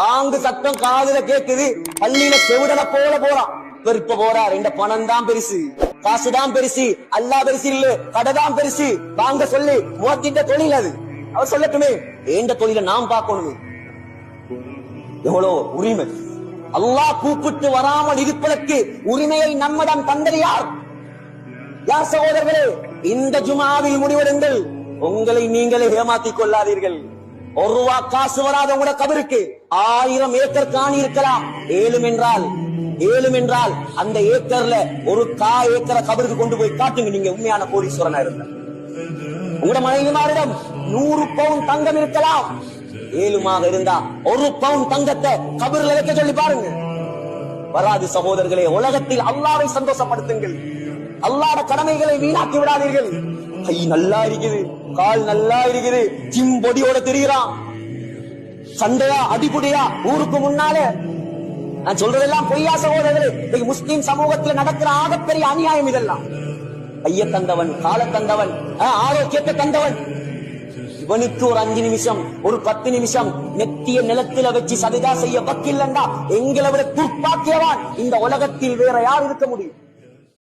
பாங்கு சத்தம் காதுல கேக்குது. பள்ளியில செவிடன போல போறான் இவர் இப்ப போறார் இந்த பணம் தான் பெருசு. காசுதான் பெருசு. அல்லா பெருசு இல்ல. கடை தான் பெருசு. வாங்க சொல்லி. மோத்திட்ட தொழில் அது. அவர் சொல்லட்டுமே. ஏண்ட தொழில நாம் பார்க்கணும். எவ்வளவு உரிமை. அல்லாஹ் கூப்பிட்டு வராமல் இருப்பதற்கு உரிமையை நம்மிடம் தந்தது யார்? யார் சகோதரர்களே? இந்த ஜுமாவில் முடிவெடுங்கள். உங்களை நீங்களே ஏமாத்திக் கொள்ளாதீர்கள். ஒரு ரூபா காசு வராத உங்களோட கபருக்கு ஆயிரம் ஏக்கர் காணி இருக்கலாம். ஏழும் என்றால் ஏழும் என்றால் அந்த ஏக்கர்ல ஒரு கா ஏக்கரை கபருக்கு கொண்டு போய் காட்டுங்க. நீங்க உண்மையான கோடீஸ்வரனா இருந்த உங்களோட மனைவிமாரிடம் நூறு பவுன் தங்கம் இருக்கலாம். ஏழுமாக இருந்தா ஒரு பவுன் தங்கத்தை கபரில் வைக்க சொல்லி பாருங்க. வராது சகோதரர்களே உலகத்தில் அல்லாவை சந்தோஷப்படுத்துங்கள். அல்லாட கடமைகளை வீணாக்கி விடாதீர்கள். கை நல்லா இருக்குது. கால் நல்லா இருக்குது. ஜிம் பொடியோட தெரிகிறான். சண்டையா அடிபுடியா ஊருக்கு முன்னாலே. நான் சொல்றதெல்லாம் பொய்யா சகோதரர்களே. இன்னைக்கு முஸ்லீம் சமூகத்தில் நடக்கிற ஆகப்பெரிய அநியாயம் இதெல்லாம். ஐய தந்தவன் கால தந்தவன் ஆஹ், ஆரோக்கியத்தை தந்தவன். இவனுக்கு ஒரு அஞ்சு நிமிஷம் ஒரு பத்து நிமிஷம் நெத்திய நிலத்தில வச்சு சதிதா செய்ய வக்கில்லண்டா. எங்களை விட துப்பாக்கியவான் இந்த உலகத்தில் வேற யார் இருக்க முடியும்?